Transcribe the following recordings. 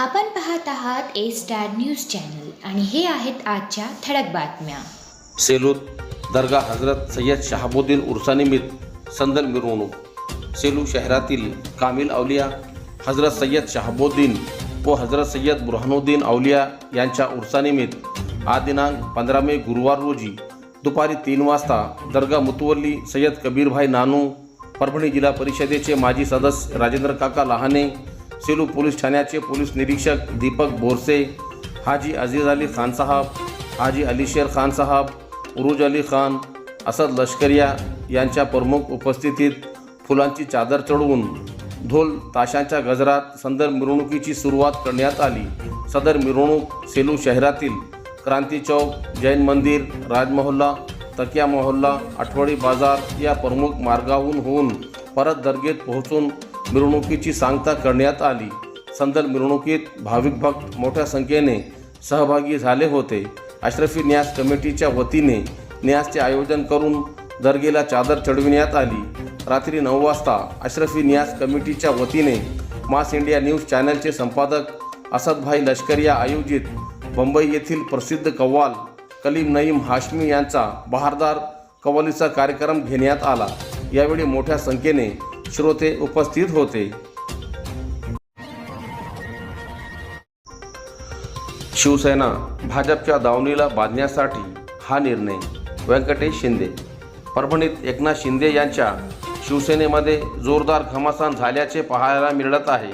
आपण पाहत आहात ए स्टार न्यूज चॅनल आणि हे आहेत आजच्या ठळक बातम्या. सेलूत दर्गा हजरत सय्यद शहाबुद्दीन उर्सानिमित्त संदल मिरवणूक. सेलू शहरातील कामिल अवलिया हजरत सय्यद शहाबुद्दीन व हजरत सय्यद बुरहानुद्दीन अवलिया यांच्या उर्सानिमित्त आज दिनांक पंधरा मे गुरुवार रोजी दुपारी तीन वाजता दर्गा मुतवल्ली सय्यद कबीरभाई नानू परभणी जिल्हा परिषदेचे माजी सदस्य राजेंद्र काका लहाने सेलू पोलीस ठाण्याचे पोलीस निरीक्षक दीपक बोरसे हाजी अजीज अली खान साहब हाजी अलीशेर खान साहब उरुज अली खान असद लष्करिया यांच्या प्रमुख उपस्थितीत फुलांची चादर चढवून ढोल ताशांच्या गजरात सदर मिरवणुकीची सुरुवात करण्यात आली. सदर मिरवणूक सेलू शहरातील क्रांती चौक जैन मंदिर राजमहल्ला तकिया मोहल्ला आठवडी बाजार या प्रमुख मार्गाहून होऊन परत दर्गेत पोहोचून मिरवणुकीची सांगता करण्यात आली. संदल मिरवणुकीत भाविक भक्त मोठ्या संख्येने सहभागी झाले होते. अश्रफी न्यास कमिटीच्या वतीने न्यासचे आयोजन करून दर्गेला चादर चढविण्यात आली. रात्री नऊ वाजता अश्रफी न्यास कमिटीच्या वतीने मास इंडिया न्यूज चॅनलचे संपादक असदभाई लष्करिया आयोजित मुंबई येथील प्रसिद्ध कव्वाल कलीम नईम हाशमी यांचा बहारदार कव्वालीचा कार्यक्रम घेण्यात आला. यावेळी मोठ्या संख्येने श्रोते उपस्थित होते. शिवसेना भाजपच्या दावणीला बांधण्यासाठी हा निर्णय. व्यंकटेश शिंदे. परभणीत एकनाथ शिंदे यांच्या शिवसेनेमध्ये जोरदार घमासान झाल्याचे पाहायला मिळत आहे.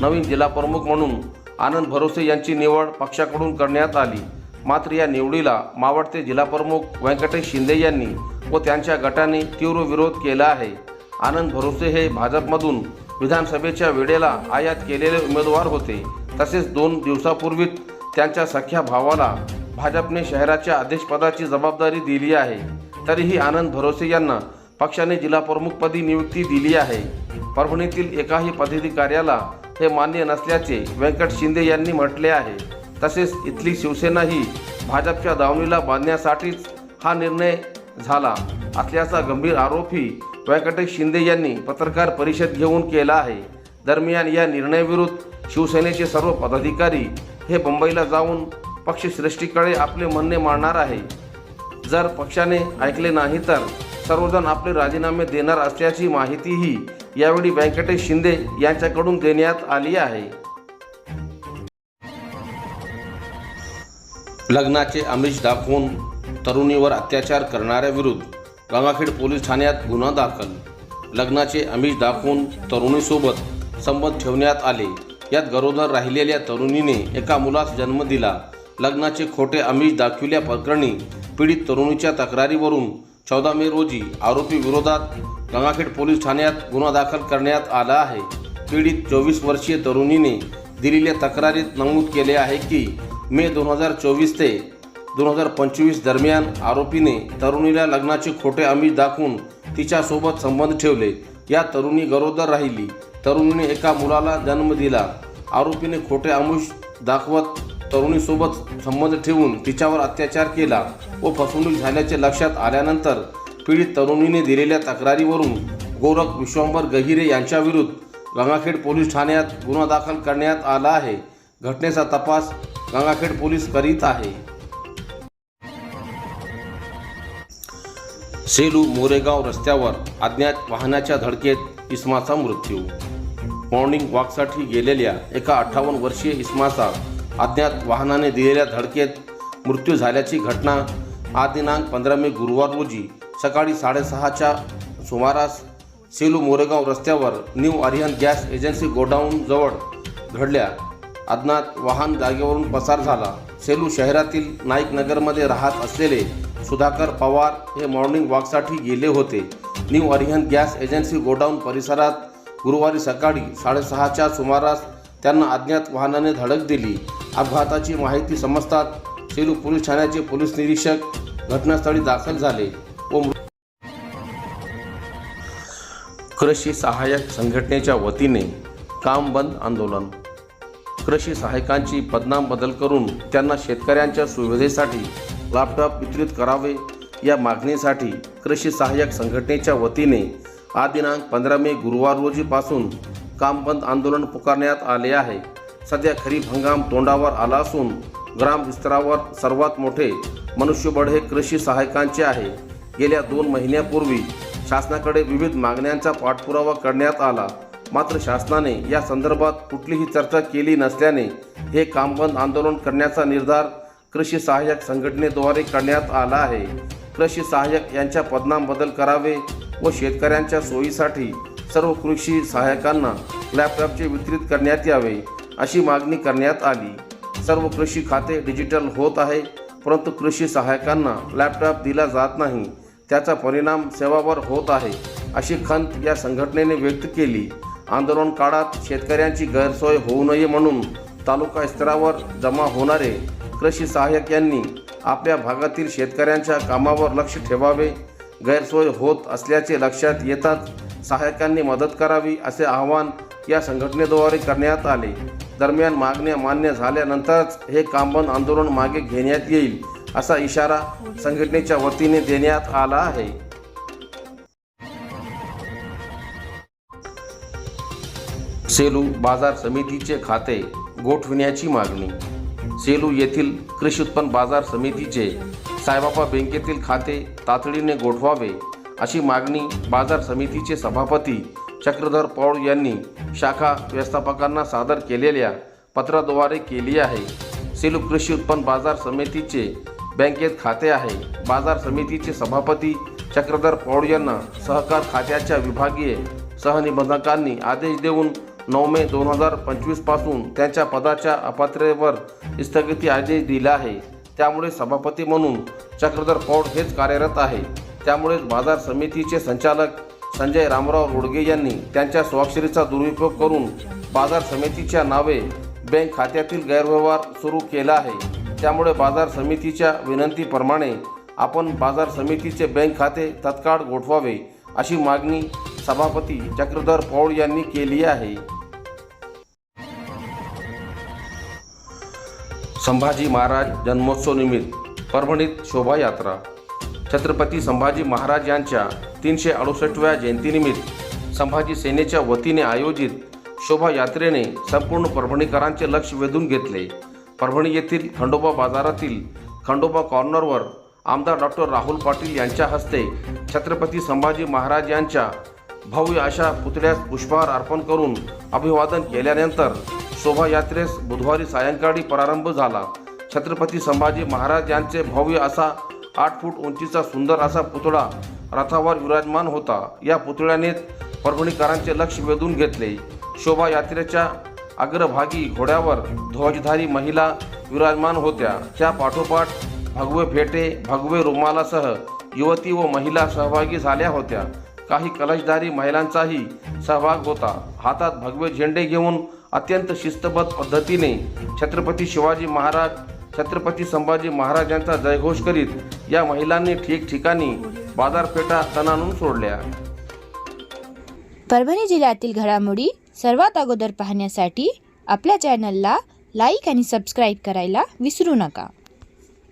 नवीन जिल्हाप्रमुख म्हणून आनंद भरोसे यांची निवड पक्षाकडून करण्यात आली. मात्र या निवडीला मावळते जिल्हाप्रमुख व्यंकटेश शिंदे यांनी व त्यांच्या गटाने तीव्र विरोध केला आहे. आनंद भरोसे हे भाजपमधून विधानसभेच्या वेळेला आयात केलेले उमेदवार होते. तसेच दोन दिवसापूर्वीच त्यांच्या सख्या भावाला भाजपने शहराच्या अध्यक्षपदाची जबाबदारी दिली आहे. तरीही आनंद भरोसे यांना पक्षाने जिल्हाप्रमुखपदी नियुक्ती दिली आहे. परभणीतील एकाही पदाधिकाऱ्याला हे मान्य नसल्याचे व्यंकट शिंदे यांनी म्हटले आहे. तसेच इथली शिवसेना ही भाजपच्या दावणीला बांधण्यासाठीच हा निर्णय झाला असल्याचा गंभीर आरोपही व्यंकटेश शिंदे यांनी पत्रकार परिषद घेऊन केला आहे. दरम्यान या निर्णयाविरुद्ध शिवसेनेचे सर्व पदाधिकारी हे मुंबईला जाऊन पक्षश्रेष्ठीकडे आपले म्हणणे मांडणार आहे. जर पक्षाने ऐकले नाही तर सर्वजण आपले राजीनामे देणार असल्याची माहितीही यावेळी व्यंकटेश शिंदे यांच्याकडून देण्यात आली आहे. लग्नाचे आमिष दाखवून तरुणीवर अत्याचार करणाऱ्याविरुद्ध गंगाखेड पोलीस ठाण्यात गुन्हा दाखल. लग्नाचे आमिष दाखवून तरुणीसोबत संबंध ठेवण्यात आले. यात गरोदर राहिलेल्या तरुणीने एका मुलास जन्म दिला. लग्नाचे खोटे आमिष दाखविल्या प्रकरणी पीडित तरुणीच्या तक्रारीवरून चौदा मे रोजी आरोपी विरोधात गंगाखेड पोलीस ठाण्यात गुन्हा दाखल करण्यात आला आहे. पीडित चोवीस वर्षीय तरुणीने दिलेल्या तक्रारीत नमूद केले आहे की मे दोन हजार चोवीस ते दोन हजार पंचवीस दरम्यान आरोपीने तरुणीला लग्नाचे खोटे आमिष दाखवून तिच्यासोबत संबंध ठेवले. या तरुणी गरोदर राहिली. तरुणीने एका मुलाला जन्म दिला. आरोपीने खोटे आमिष दाखवत तरुणीसोबत संबंध ठेवून तिच्यावर अत्याचार केला व फसवणूक झाल्याचे लक्षात आल्यानंतर पीडित तरुणीने दिलेल्या तक्रारीवरून गोरख विश्वंभर गहिरे यांच्याविरुद्ध गंगाखेड पोलीस ठाण्यात गुन्हा दाखल करण्यात आला आहे. घटनेचा तपास गंगाखेड पोलीस करीत आहे. सेलू मोरेगाव रस्त्यावर अज्ञात वाहनाच्या धडकेत इस्माचा मृत्यू. मॉर्निंग वॉकसाठी गेलेल्या एका अठ्ठावन्न वर्षीय इस्माचा अज्ञात वाहनाने दिलेल्या धडकेत मृत्यू झाल्याची घटना आज दिनांक पंधरा मे गुरुवार रोजी सकाळी साडेसहाच्या सुमारास सेलू मोरेगाव रस्त्यावर न्यू आर्यन गॅस एजन्सी गोडाऊनजवळ घडल्या. अज्ञात वाहन जागेवरून पसार झाला. सेलू शहरातील नाईक नगरमध्ये राहत असलेले सुधाकर पवार हे मॉर्निंग वॉकसाठी गेले होते. New Arihan gas agency godown परिसरात गुरुवारी सकाळी साडेसहाच्या सुमारास त्यांना अज्ञात वाहनाने धडक दिली. अपघाताची माहिती समजतात सेलू पोलीस ठाण्याचे पोलीस निरीक्षक घटनास्थळी दाखल झाले व कृषी सहाय्यक संघटनेच्या वतीने काम बंद आंदोलन. कृषी सहायकांची बदनाम बदल करून त्यांना शेतकऱ्यांच्या सुविधेसाठी लॅपटॉप वितरित करावे या मागणीसाठी कृषी सहाय्यक संघटनेच्या वतीने आज दिनांक पंधरा मे गुरुवार रोजीपासून कामबंद आंदोलन पुकारण्यात आले आहे. सध्या खरीप हंगाम तोंडावर आला असून ग्राम विस्तारावर सर्वात मोठे मनुष्यबळ हे कृषी सहायकांचे आहे. गेल्या दोन महिन्यापूर्वी शासनाकडे विविध मागण्यांचा पाठपुरावा करण्यात आला. मात्र शासनाने या संदर्भात कुठलीही चर्चा केली नसल्याने हे कामबंद आंदोलन करण्याचा निर्धार कृषी सहाय्यक संघटनेद्वारे करण्यात आला आहे. कृषी सहाय्यक यांच्या पदनाम बदल करावे व शेतकऱ्यांच्या सोयीसाठी सर्व कृषी सहाय्यकांना लॅपटॉपचे वितरित करण्यात यावे अशी मागणी करण्यात आली. सर्व कृषी खाते डिजिटल होत आहे परंतु कृषी सहाय्यकांना लॅपटॉप दिला जात नाही. त्याचा परिणाम सेवावर होत आहे अशी खंत या संघटनेने व्यक्त केली. आंदोलन काळात शेतकऱ्यांची गैरसोय होऊ नये म्हणून तालुका स्तरावर जमा होणारे कृषी सहाय्यक यांनी आपल्या भागातील शेतकऱ्यांच्या कामावर लक्ष ठेवावे गैरसोय होत असल्याचे लक्षात येताच सहाय्यकांनी मदत करावी असे आवाहन या संघटनेद्वारे करण्यात आले. दरम्यान मागण्या मान्य झाल्यानंतरच हे कामबंद आंदोलन मागे घेण्यात येईल असा इशारा संघटनेच्या वतीने देण्यात आला आहे. सेलू बाजार समितीचे खाते गोठविण्याची मागणी सेलू येथील कृषी उत्पन्न बाजार समितीचे साईबाबा बँकेतील खाते तातडीने गोठवावे अशी मागणी बाजार समितीचे सभापती चक्रधर पौळ यांनी शाखा व्यवस्थापकांना सादर केलेल्या पत्राद्वारे केली आहे. सेलू कृषी उत्पन्न बाजार समितीचे बँकेत खाते आहे. बाजार समितीचे सभापती चक्रधर पौळ यांना सहकार खात्याच्या विभागीय सहनिबंधकांनी आदेश देऊन नऊ मे दोन हजार पंचवीसपासून त्यांच्या पदाच्या अपात्रतेवर स्थगिती आदेश दिला आहे. त्यामुळे सभापती म्हणून चक्रधर पौड हेच कार्यरत आहे. त्यामुळेच बाजार समितीचे संचालक संजय रामराव रोडगे यांनी त्यांच्या स्वाक्षरीचा दुरुपयोग करून बाजार समितीच्या नावे बँक खात्यातील गैरव्यवहार सुरू केला आहे. त्यामुळे बाजार समितीच्या विनंतीप्रमाणे आपण बाजार समितीचे बँक खाते तत्काळ गोठवावे अशी मागणी सभापती चक्रधर पौळ यांनी केली आहे. संभाजी महाराज जन्मोत्सवनिमित्त परभणीत शोभायात्रा. छत्रपती संभाजी महाराज यांच्या तीनशे अडुसष्टव्या जयंतीनिमित्त संभाजी सेनेच्या वतीने आयोजित शोभायात्रेने संपूर्ण परभणीकरांचे लक्ष वेधून घेतले. परभणी येथील खंडोबा बाजारातील खंडोबा कॉर्नरवर आमदार डॉक्टर राहुल पाटील यांच्या हस्ते छत्रपती संभाजी महाराज यांच्या भव्य अशा पुतळ्यास पुष्पहार अर्पण करून अभिवादन केल्यानंतर शोभायात्रेस बुधवारी सायंकाळी प्रारंभ झाला. छत्रपती संभाजी महाराज यांचे भव्य असा आठ फूट उंचीचा सुंदर असा पुतळा रथावर विराजमान होता. या पुतळ्याने परभणीकरांचे लक्ष वेधून घेतले. शोभायात्रेच्या अग्रभागी घोड्यावर ध्वजधारी महिला विराजमान होत्या. त्या पाठोपाठ भगवे फेटे भगवे रुमालासह युवती व महिला सहभागी झाल्या होत्या. काही कलशधारी महिलांचाही सहभाग होता. हातात भगवे झेंडे घेऊन अत्यंत शिस्तबद्ध पद्धतीने छत्रपती शिवाजी महाराज छत्रपती संभाजी महाराजांचा जयघोष करीत या महिलांनी ठिकठिकाणी बाजारपेठा तणाणून सोडल्या. परभणी जिल्ह्यातील घडामोडी सर्वात अगोदर पाहण्यासाठी आपल्या चॅनलला लाईक आणि सबस्क्राईब करायला विसरू नका.